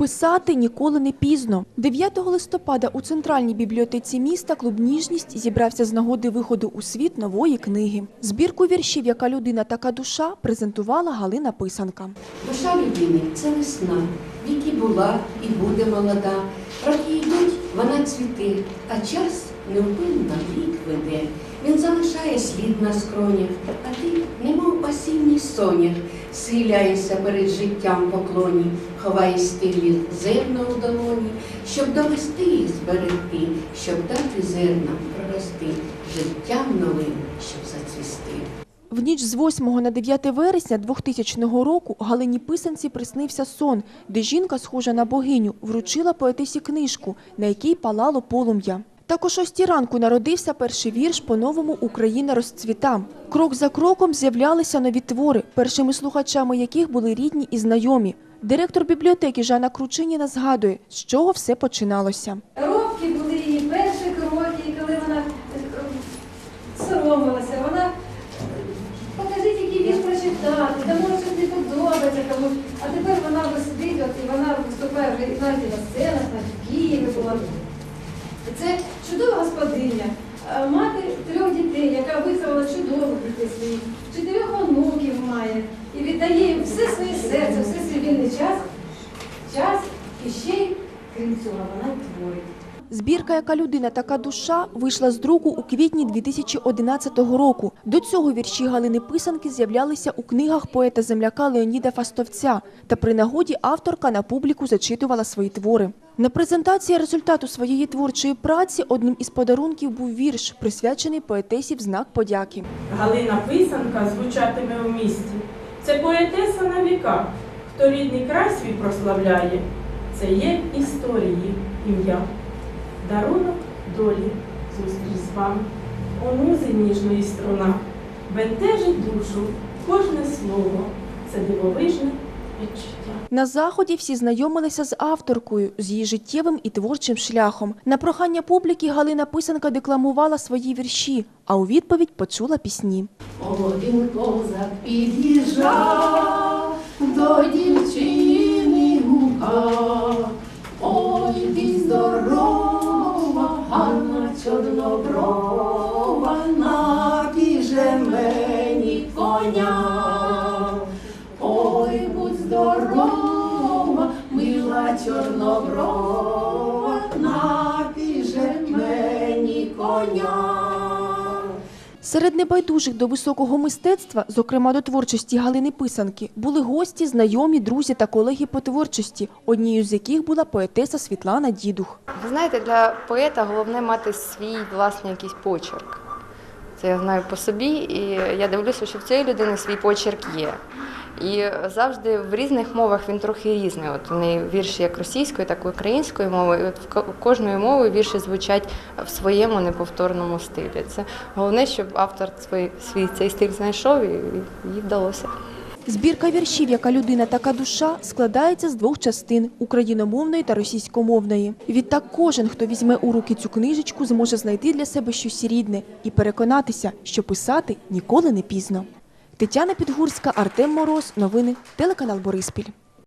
Писати ніколи не пізно. 9 листопада у центральній бібліотеці міста клуб Ніжність зібрався з нагоди виходу у світ нової книги. Збірку віршів Яка людина, така душа презентувала Галина Писанка. Душа людини це весна, віки була і буде молода. Роки йдуть, вона цвіте, а час невпинно вік веде. Він залишає слід на скронях, а ти, немов осінній сонях, схиляєшся перед життям поклоні, ховає стилі зерна у долоні, щоб довести їх зберегти, щоб дати зернам прорости, життям новим, щоб зацвісти. В ніч з 8 на 9 вересня 2000 року Галині Писанці приснився сон, де жінка, схожа на богиню, вручила поетесі книжку, на якій палало полум'я. Так о шостій ранку народився перший вірш по-новому Україна розцвіта. Крок за кроком з'являлися нові твори, першими слухачами яких були рідні і знайомі. Директор бібліотеки Жанна Кручиніна згадує, з чого все починалося. Робкі були її перші кроки, коли вона е, соромилася. Вона покажіть, який вірш прочитати, та може не подобається комусь. А тепер вона от, і вона виступає і навіть на сценах, в Києві була. Це чудова господиня, е, мати трьох дітей, яка виховала чудових дітей своїх, чотирьох онуків має і віддає їм все своє серце, все свій вільний час, час і ще й, крім цього, вона творить. Збірка Яка людина, така душа вийшла з друку у квітні 2011 року. До цього вірші Галини Писанки з'являлися у книгах поета-земляка Леоніда Фастовця. Та при нагоді авторка на публіку зачитувала свої твори. На презентації результату своєї творчої праці одним із подарунків був вірш, присвячений поетесі в знак подяки. Галина Писанка звучатиме у місті. Це поетеса на віках, хто рідний край свій прославляє. Це є історії ім'я. Дарунок долі, зустріч з вами. О музи ніжної струна, бентежить душу, кожне слово. Це дивовижне відчуття. На заході всі знайомилися з авторкою, з її життєвим і творчим шляхом. На прохання публіки Галина Писанка декламувала свої вірші, а у відповідь почула пісні. Один козак під'їжджав чорноброва, напіже мені коня. Ой, будь здорова, мила чорноброва, напіже мені коня. Серед небайдужих до високого мистецтва, зокрема до творчості Галини Писанки, були гості, знайомі, друзі та колеги по творчості, однією з яких була поетеса Світлана Дідух. Ви знаєте, для поета головне мати свій власний якийсь почерк. Це я знаю по собі, і я дивлюся, що в цієї людини свій почерк є. І завжди в різних мовах він трохи різний. От в неї вірші як російською, так і українською мовою. І от в ко- кожною мовою вірші звучать в своєму неповторному стилі. Це головне, щоб автор свій, свій цей стиль знайшов і їй вдалося. Збірка віршів Яка людина, така душа складається з двох частин україномовної та російськомовної. Відтак кожен, хто візьме у руки цю книжечку, зможе знайти для себе щось рідне і переконатися, що писати ніколи не пізно. Тетяна Підгурська, Артем Мороз. Новини телеканал Бориспіль.